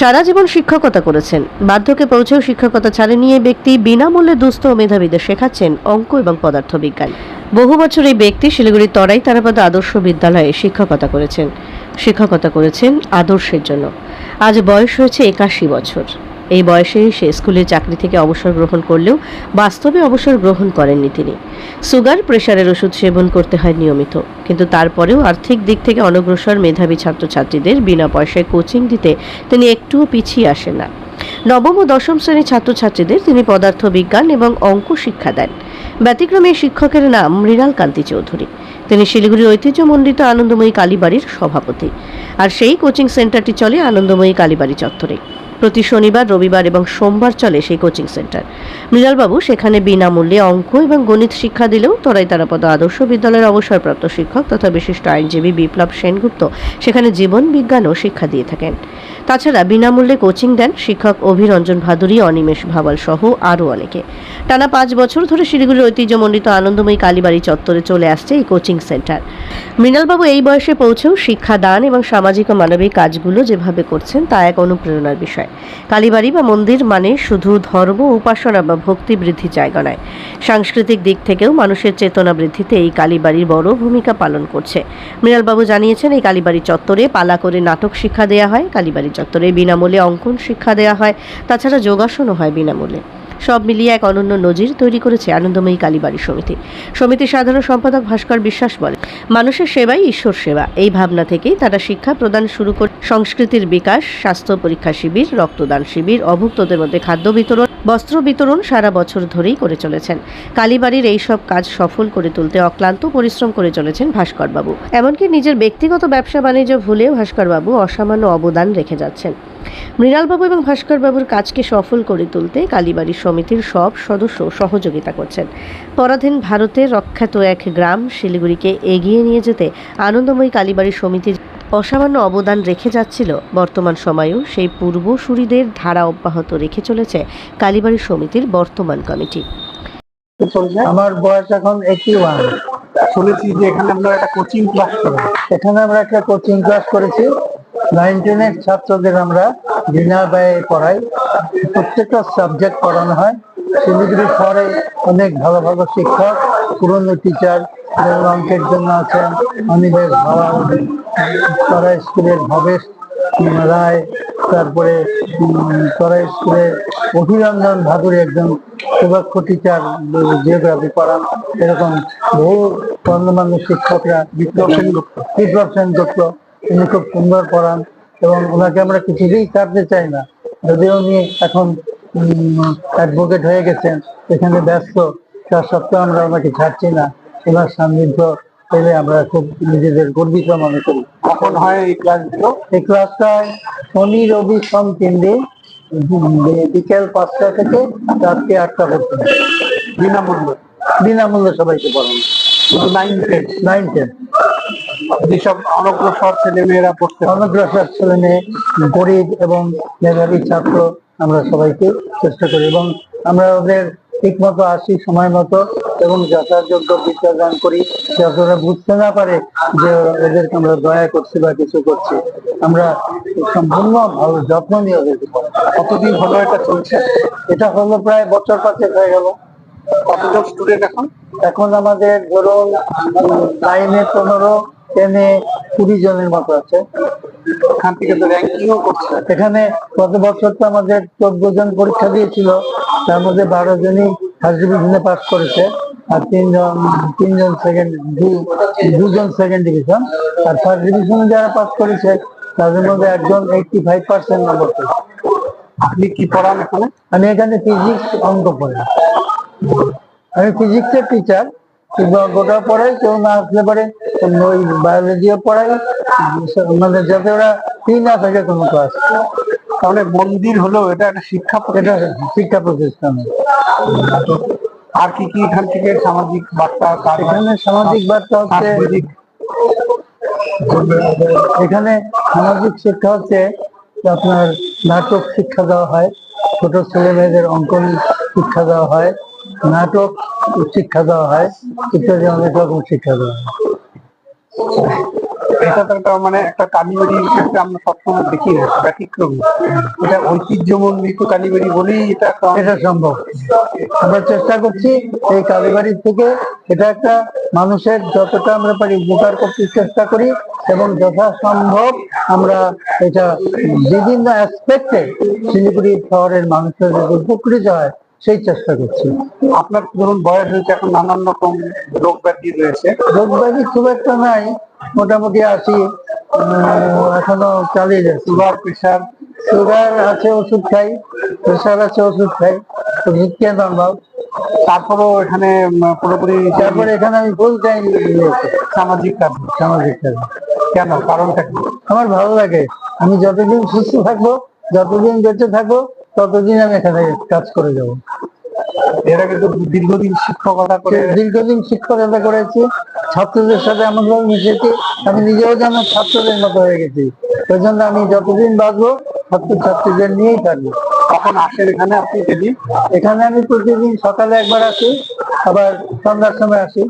সারা জীবন শিক্ষকতা করেছেন। বার্ধক্যে পৌঁছেও শিক্ষকতা ছাড়েনি এই ব্যক্তি বিনামূল্যে দুস্থ মেধাবীদের শেখাচ্ছেন অঙ্ক এবং পদার্থবিজ্ঞান। বহু বছর এই ব্যক্তি শিলিগুড়ির তরাই তারাপদ আদর্শ বিদ্যালয়ে শিক্ষকতা করেছেন। শিক্ষকতা করেছেন আদর্শের জন্য। আজ বয়স হয়েছে একাশি বছর। এই বয়সে সে স্কুলের চাকরি থেকে অবসর গ্রহণ করলেও বাস্তবে অবসর গ্রহণ করেননি তিনি। সুগার, প্রেশারের ওষুধ সেবন করতে হয় নিয়মিত। কিন্তু তারপরেও আর্থিক দিক থেকে অনগ্রসর মেধাবী ছাত্রছাত্রীদের বিনা পয়সায় কোচিং দিতে তিনি একটুও পিছিয়ে আসেন না। নবম ও দশম শ্রেণির ছাত্রছাত্রীদের তিনি পদার্থবিজ্ঞান এবং অঙ্ক শিক্ষা দেন। ব্যতিক্রমে শিক্ষকের নাম মৃণাল কান্তি চৌধুরী। তিনি শিলিগুড়ি ঐতিহ্যমণ্ডিত আনন্দময়ী কালীবাড়ির সভাপতি। আর সেই কোচিং সেন্টারটি চলে আনন্দময়ী কালীবাড়ি চত্বরে। প্রতি শনিবার, রবিবার এবং সোমবার চলে সেই কোচিং সেন্টার। মৃণালবাবু সেখানে বিনামূল্যে অঙ্ক এবং গণিত শিক্ষা দিলেও তরাই তারাপদ আদর্শ বিদ্যালয়ের অবসরপ্রাপ্ত শিক্ষক তথা বিশিষ্ট আইনজীবী বিপ্লব সেনগুপ্ত সেখানে জীবন বিজ্ঞানও শিক্ষা দিয়ে থাকেন। তাছাড়া বিনামূল্যে কোচিং দেন শিক্ষক অভিরঞ্জন ভাদুরী, অনিমেষ ভাবাল সহ আরও অনেকে। টানা পাঁচ বছর ধরে শিলিগুড়ির ঐতিহ্যমণ্ডিত আনন্দময়ী কালীবাড়ি চত্বরে চলে আসছে এই কোচিং সেন্টার। মৃণালবাবু এই বয়সে পৌঁছেও শিক্ষাদান এবং সামাজিক ও মানবিক কাজগুলো যেভাবে করছেন তা এক অনুপ্রেরণার বিষয়। কালীবাড়ি বা মন্দির মানে শুধু ধর্ম, উপাসনা বা ভক্তি বৃদ্ধির জায়গা নয়। সাংস্কৃতিক দিক থেকেও মানুষের চেতনা বৃদ্ধিতে এই কালীবাড়ির বড় ভূমিকা পালন করছে। মৃণালবাবু জানিয়েছেন, এই কালীবাড়ি চত্বরে পালা করে নাটক শিক্ষা দেওয়া হয় কালীবাড়ি চত্বরে বিনামূল্যে অঙ্কন শিক্ষা দেওয়া হয়, তাছাড়া যোগাসনও হয় বিনামূল্যে। সব মিলিয়ে এক অনন্য নজির তৈরি করেছে আনন্দময়ী কালীবাড়ি সমিতি। সমিতির সাধারণ সম্পাদক ভাস্কর বিশ্বাস বলেন মানুষের সেবাই ঈশ্বর সেবা। এই ভাবনা থেকেই তারা শিক্ষা প্রদান শুরু করে সংস্কৃতির বিকাশ, স্বাস্থ্য পরীক্ষা শিবির, রক্তদান শিবির, অভুক্তদের মধ্যে খাদ্য বিতরণ, বস্ত্র বিতরণ সারা বছর ধরেই করে চলেছেন। কালীবাড়ির এই সব কাজ সফল করে তুলতে অক্লান্ত পরিশ্রম করে চলেছেন ভাস্করবাবু। এমনকি নিজের ব্যক্তিগত ব্যবসা বাণিজ্য ভুলেও ভাস্করবাবু অসামান্য অবদান রেখে যাচ্ছেন। মৃণালবাবু এবং ভাস্করবাবুর কাজকে সফল করে তুলতে কালীবাড়ি সমিতির সব সদস্য সহযোগিতা করছেন। পরাধীন ভারতের রক্ষাত এক গ্রাম শিলিগুড়িকে এগিয়ে নিয়ে যেতে আনন্দময়ী কালীবাড়ি সমিতির অসামান্য অবদান রেখে যাচ্ছিল। বর্তমান সময়েও সেই পূর্বসূরিদের ধারা অব্যাহত রেখে চলেছে কালীবাড়ি সমিতির বর্তমান কমিটি। আমার বয়স এখন এইটি ওয়ান শুনেছি যে এখানে আপনারা একটা কোচিং ক্লাস করেন এখানে আমরা একটা কোচিং ক্লাস করেছি। নাইন টেনের ছাত্রদের আমরা বিনা ব্যয়ে পড়াই। প্রত্যেকটা সাবজেক্ট পড়ানো হয়। শিলিগুড়ি শহরে অনেক ভালো ভালো শিক্ষক, পুরনো টিচার অঙ্কের জন্য আছেন। অনিবেশ ভাওয়াল তরা স্কুলের ভবেশ রায়, তারপরে তরা স্কুলের অভিনন্দন ভাদুরী একজন সুদক্ষ টিচার জিওগ্রাফি পড়ান। এরকম বহু গণ্যমান্য শিক্ষকরা বিপ্লব সেনগুপ্ত বিপ্লব সেনগুপ্ত উনি খুব সুন্দর পড়ান এবং ওনাকে আমরা কিছুতেই ছাড়তে চাই না। যদিও উনি এখন অ্যাডভোকেট হয়ে গেছেন এখানে ব্যস্ত তা সত্ত্বেও আমরা ওনাকে ছাড়ছি না। ওনার সান্নিধ্য পেলে আমরা খুব নিজেদের গর্বিত মনে করি। কখন হয় এই ক্লাসগুলো এই ক্লাসটা শনি রবি সোম তিন দিন বিকেল পাঁচটা থেকে রাত্রি আটটা পর্যন্ত। বিনামূল্য? বিনামূল্যে সবাইকে পড়ানো। Nine ten. Nine ten. যেসব অনগ্রসর ছেলে মেয়েরা পড়তে। অনগ্রসর ছেলে মেয়ে গরিব এবং মেধাবী ছাত্র আমরা সবাইকে চেষ্টা করি এবং আমরা ওদের ঠিক মতো আসি সময় মতো এবং যথাযোগ্য বিদ্যা দান করি যাতে ওরা বুঝতে না পারে যে ওদেরকে আমরা দয়া করছি বা কিছু করছি। আমরা সম্পূর্ণ ভালো যত্ন নিয়ে ওদেরকে কতদিন হলো এটা চলছে? এটা হলো প্রায় বছর পাঁচেক হয়ে গেল। কতজন স্টুডেন্ট এখন? এখন আমাদের ধরুন নাইনে পনেরো টেনে কুড়ি জনের মতো আছে। এখান থেকে তো র্যাঙ্কিংও করছে। এখানে গত বছর তো আমাদের চোদ্দ জন পরীক্ষা দিয়েছিল। তার মধ্যে বারো জনই ফার্স্ট ডিভিশনে পাস করেছে। আর তিনজন তিনজন সেকেন্ড দুজন সেকেন্ড ডিভিশন আর ফার্স্ট ডিভিশনে যারা পাস করেছে তাদের মধ্যে একজন এইটটি ফাইভ পার্সেন্ট নম্বর পেয়েছে। আপনি কি পড়ান এখানে? আমি এখানে ফিজিক্স অঙ্ক পড়াই আমি ফিজিক্সের টিচার অঙ্কটা পড়াই কেউ না আসলে পরে ওই বায়োলজিও পড়াই মানে যাতে ওরা ফি না থাকে কোনো ক্লাস তাহলে মন্দির হলো এটা একটা শিক্ষা এটা শিক্ষা প্রতিষ্ঠান। আর কি কি এখান থেকে সামাজিক বার্তা এখানে সামাজিক বার্তা হচ্ছে এখানে সামাজিক শিক্ষা হচ্ছে আপনার নাটক শিক্ষা দেওয়া হয়। ছোট ছেলে মেয়েদের অঙ্কন শিক্ষা দেওয়া হয়। নাটক শিক্ষা দেওয়া হয় ইত্যাদি অনেক রকম শিক্ষা দেওয়া হয়। এটা তো একটা মানে একটা কালীবাড়ির ক্ষেত্রে আমরা সবসময় দেখি ব্যতিক্রম। এটা ঐতিহ্যমণ্ডিত কালীবাড়ি বলেই এটা এটা সম্ভব। আমরা চেষ্টা করছি এই কালীবাড়ির থেকে এটা একটা মানুষের যতটা আমরা পারি উপকার করতে চেষ্টা করি এবং যথাসম্ভব আমরা এটা বিভিন্ন অ্যাসপেক্টে শিলিগুড়ি শহরের মানুষের উপকৃত হয়। সেই চেষ্টা করছি। আপনার ধরুন বয়স হয়েছে এখন নানান রকম রোগ ব্যাধি রয়েছে? রোগ ব্যাধি খুব একটা নাই মোটামুটি আছি এখনও চালিয়ে যাচ্ছি। সুগার প্রেশার সুগার আছে ওষুধ খাই প্রেশার আছে ওষুধ খাই ওষুধ খেয়ে নর্মাল তারপরেও এখানে পুরোপুরি তারপরে এখানে আমি ফুল টাইম সামাজিক কাজ। সামাজিক কাজ। কেন? কারণটা কি? আমার ভালো লাগে। আমি যতদিন সুস্থ থাকব যতদিন বেঁচে থাকব ততদিন আমি এখানে কাজ করে যাব। এরা দীর্ঘদিন শিক্ষকতা করে দীর্ঘদিন শিক্ষকতা করেছি। ছাত্রদের সাথে মিশেছি আমি নিজেও যেন ছাত্রদের মতো হয়ে গেছি। ওই জন্য আমি যতদিন বাঁচবো ছাত্র ছাত্রীদের নিয়েই থাকব। কখন আসেন এখানে আপনি যদি এখানে আমি প্রতিদিন সকালে একবার আসি আবার সন্ধ্যার সময় আসি।